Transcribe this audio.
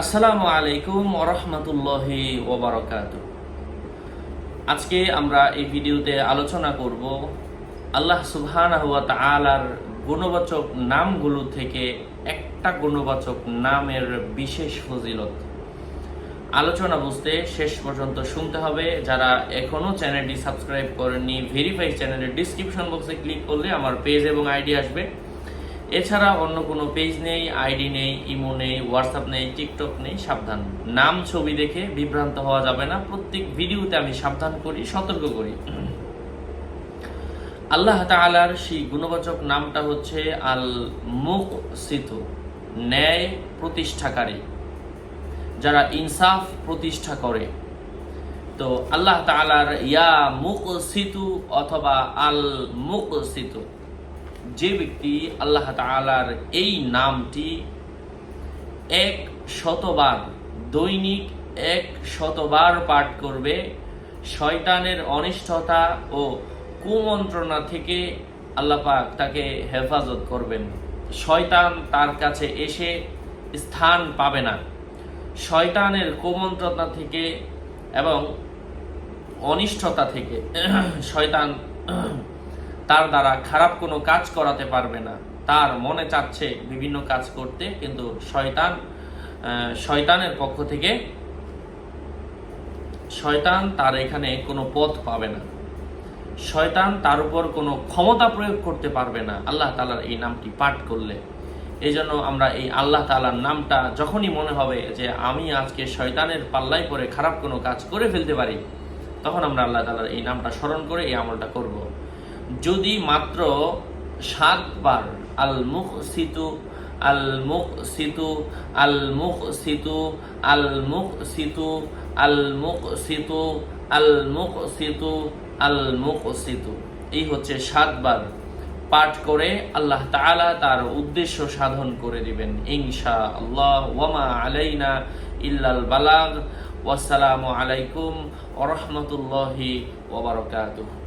আসসালামু আলাইকুম ওরহমতুল্লাহি ওবরকাত আজকে আমরা এই ভিডিওতে আলোচনা করব আল্লাহ সুবহানাহু ওয়া তাআলার গুণবাচক নামগুলো থেকে একটা গুণবাচক নামের বিশেষ ফজিলত। আলোচনা বুঝতে শেষ পর্যন্ত শুনতে হবে। যারা এখনও চ্যানেলটি সাবস্ক্রাইব করেননি ভেরিফাই চ্যানেলের ডিসক্রিপশন বক্সে ক্লিক করলে আমার পেজ এবং আইডি আসবে। এছাড়া অন্য কোনো পেজ নেই আইডি নেই ইমো নেই হোয়াটসঅ্যাপ নেই টিকটক নেই, সাবধান। নাম, ছবি দেখে বিভ্রান্ত হওয়া যাবে না। প্রত্যেক ভিডিওতে আমি সাবধান করি, সতর্ক করি। আল্লাহ তাআলার সেই গুণবাচক নামটা হচ্ছে আল মুক সিতু ন্যায় প্রতিষ্ঠাকারী, যারা ইনসাফ প্রতিষ্ঠা করে। তো আল্লাহ তাআলার ইয়া মুক সিতু অথবা আল মুক সিতু যে ব্যক্তি আল্লাহ তাআলার এই নামটি এক শতবার দৈনিক এক শতবার পাঠ করবে, শয়তানের অনিষ্টতা ও কুমন্ত্রণা থেকে আল্লাহ পাক তাকে হেফাজত করবেন। শয়তান তার কাছে এসে স্থান পাবে না। শয়তানের কুমন্ত্রণা থেকে এবং অনিষ্টতা থেকে শয়তান তার দ্বারা খারাপ কোনো কাজ করাতে পারবে না। তার মনে চাচ্ছে বিভিন্ন কাজ করতে, কিন্তু শয়তান শয়তানের পক্ষ থেকে শয়তান তার এখানে কোনো পথ পাবে না। শয়তান তার উপর কোনো ক্ষমতা প্রয়োগ করতে পারবে না। আল্লাহ তালার এই নামটি পাঠ করলে। এই জন্য আমরা এই আল্লাহ তালার নামটা যখনই মনে হবে যে আমি আজকে শয়তানের পাল্লায় পরে খারাপ কোনো কাজ করে ফেলতে পারি, তখন আমরা আল্লাহ তালার এই নামটা স্মরণ করে এই আমলটা করব। যদি মাত্র সাতবার আল মুখ সিতু আল মুখ সিতু আল মুখ সিতু আল মুখ সিতু আল মুখ সিতু আল মুখ সিতু আল মুখ সিতু এই হচ্ছে সাতবার পাঠ করে আল্লাহ তাআলা তার উদ্দেশ্য সাধন করে দিবেন। ইনশা আল্লাহ ওয়ামা আলাইনা ইল্লাল বালাগ। ওয়াসসালামু আলাইকুম ওয়া রাহমাতুল্লাহি ওয়া বারাকাতুহু।